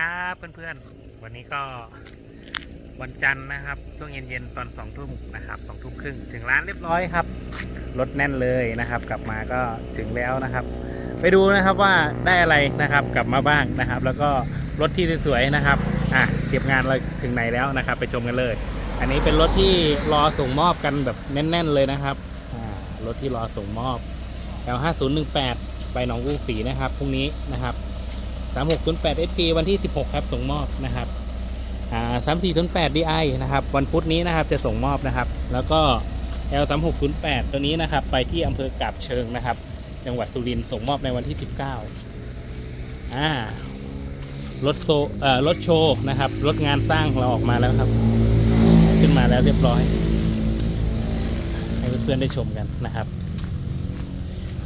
ครับเพื่อนๆ วันนี้ก็วันจันทร์นะครับ ช่วงเย็นๆ ตอนสองทุ่มนะครับสองทุ่มครึ่งถึงร้านเรียบร้อยครับ รถแน่นเลยนะครับ กลับมาก็ถึงแล้วนะครับ ไปดูนะครับว่าได้อะไรนะครับกลับมาบ้างนะครับ แล้วก็รถที่สวยๆนะครับอะเก็บงานเราถึงไหนแล้วนะครับ ไปชมกันเลย อันนี้เป็นรถที่รอส่งมอบกันแบบแน่น ๆเลยนะครับอ่ารถที่รอส่งมอบ L5018 ไปหนองกรุงศรีนะครับพรุ่งนี้นะครับ 3608 SP วันที่ 16 ครับส่งมอบนะครับอ่า3408 DI นะครับ วันพุธนี้นะครับจะส่งมอบนะครับ แล้วก็ L3608 ตัวนี้นะครับ ไปที่อำเภอกาบเชิงนะครับ จังหวัดสุรินทร์ส่งมอบในวันที่ 19อ่ารถโซเอ่อรถโชว์นะครับ รถงานสร้างเราออกมาแล้วครับ ขึ้นมาแล้วเรียบร้อย ให้เพื่อนๆได้ชมกันนะครับ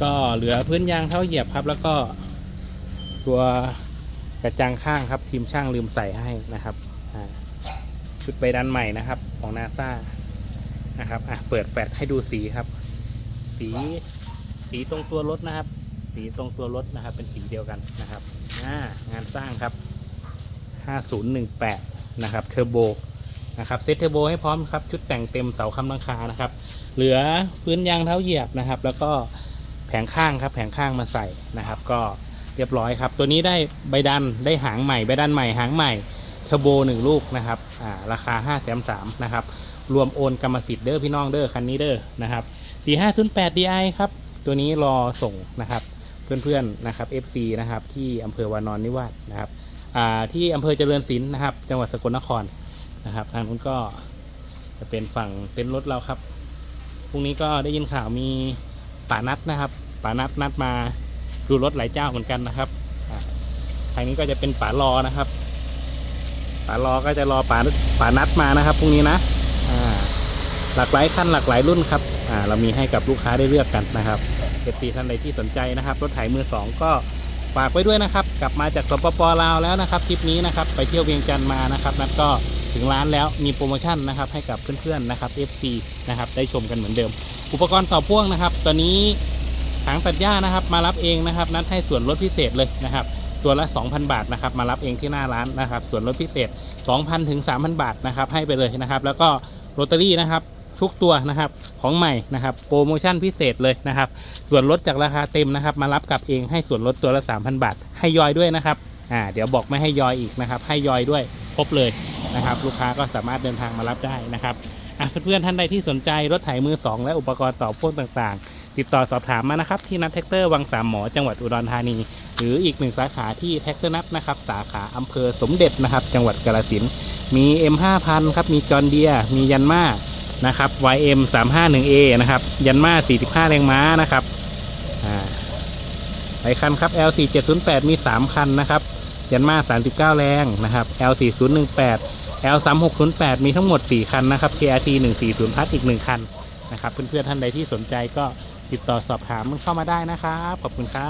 ก็เหลือพื้นยางเท่าเหยียบครับ แล้วก็ ตัวกระจังข้างครับ ทีมช่างลืมใส่ให้นะครับชุดใบดันใหม่นะครับของนาซานะครับอะเปิดแปดให้ดูสีครับ สีสีตรงตัวรถนะครับ สีตรงตัวรถนะครับ เป็นสีเดียวกันนะครับงานสร้างครับ 5018 นะครับเทอร์โบนะครับเซตเทอร์โบให้พร้อมครับ ชุดแต่งเต็มเสาคำลังคานะครับ เหลือพื้นยางเท้าเหยียบนะครับ แล้วก็แผงข้างครับ แผงข้างมาใส่นะครับ ก็ เรียบร้อยครับ ตัวนี้ได้ใบดันได้หางใหม่ใบดันใหม่หางใหม่เทอร์โบหนึ่งลูกนะครับอ่าราคา5้าแสนสามนะครับรวมโอนกรรมสิทธิ์เด้อพี่น้องเด้อคันนี้เด้อนะครับ4508 DI ครับตัวนี้รอส่งนะครับเพื่อนๆนะครับ FC นะครับที่อำเภอวานอนนิวาสนะครับอ่าที่อำเภอเจริญศิลป์นะครับ จังหวัดสกลนครนะครับ ทางนู้นก็จะเป็นฝั่งเต็นท์รถเราครับพรุ่งนี้ก็ได้ยินข่าวมีป่านัดนะครับป่านัดนัดมา ดูรถหลายเจ้าเหมือนกันนะครับทางนี้ก็จะเป็นป่ารอนะครับป่ารอก็จะรอป่าป่านัดมานะครับพรุ่งนี้นะหลากหลายคันหลากหลายรุ่นครับเรามีให้กับลูกค้าได้เลือกกันนะครับเอฟซีท่านใดที่สนใจนะครับ รถไถมือสองก็ฝากไว้ด้วยนะครับ กลับมาจากสปปลาวแล้วนะครับทริปนี้นะครับ ไปเที่ยวเวียงจันทร์มานะครับนัดก็ถึงร้านแล้วมีโปรโมชั่นนะครับให้กับเพื่อนๆนะครับ FC นะครับได้ชมกันเหมือนเดิม อุปกรณ์ต่อพ่วงนะครับ ตอนนี้ ถังตัดหญ้านะครับ มารับเองนะครับ นัดให้ส่วนลดพิเศษเลยนะครับ ตัวละ 2,000 บาทนะครับ มารับเองที่หน้าร้านนะครับ ส่วนลดพิเศษ 2,000ถึง3,000 บาทนะครับ ให้ไปเลยนะครับ แล้วก็โรตารี่นะครับทุกตัวนะครับของใหม่นะครับโปรโมชั่นพิเศษเลยนะครับ ส่วนลดจากราคาเต็มนะครับ มารับกลับเองให้ส่วนลดตัวละ 3,000 บาท ให้ยอยด้วยนะครับอ่าเดี๋ยวบอกไม่ให้ยอยอีกนะครับ ให้ยอยด้วยครบเลยนะครับ ลูกค้าก็สามารถเดินทางมารับได้นะครับเพื่อนๆท่านใดที่สนใจรถไถมือ 2 และอุปกรณ์ต่อพ่วงต่างๆ ติดต่อสอบถามมานะครับที่นัทแท็กเตอร์วังสามหมอจังหวัดอุดรธานี หรืออีกหนึ่งสาขาที่แท็กเตอร์นัทนะครับสาขาอำเภอสมเด็จนะครับ จังหวัดกาฬสินธุ์มี M5000 ครับมีจอร์เดียมียันมานะครับ YM 351A นะครับ ยันมา 45 แรงม้านะครับอ่าหลายคันครับ L 4 7 0 8มี 3 คันนะครับ ยันมา 39 แรงนะครับ L 4 0 1 8 L 3 6 0 8มีทั้งหมด 4 คันนะครับ KRT 140พัดอีก 1 คันนะครับ เพื่อนๆท่านใดที่สนใจก็ ติดต่อสอบถามเข้ามาได้นะครับ ขอบคุณครับ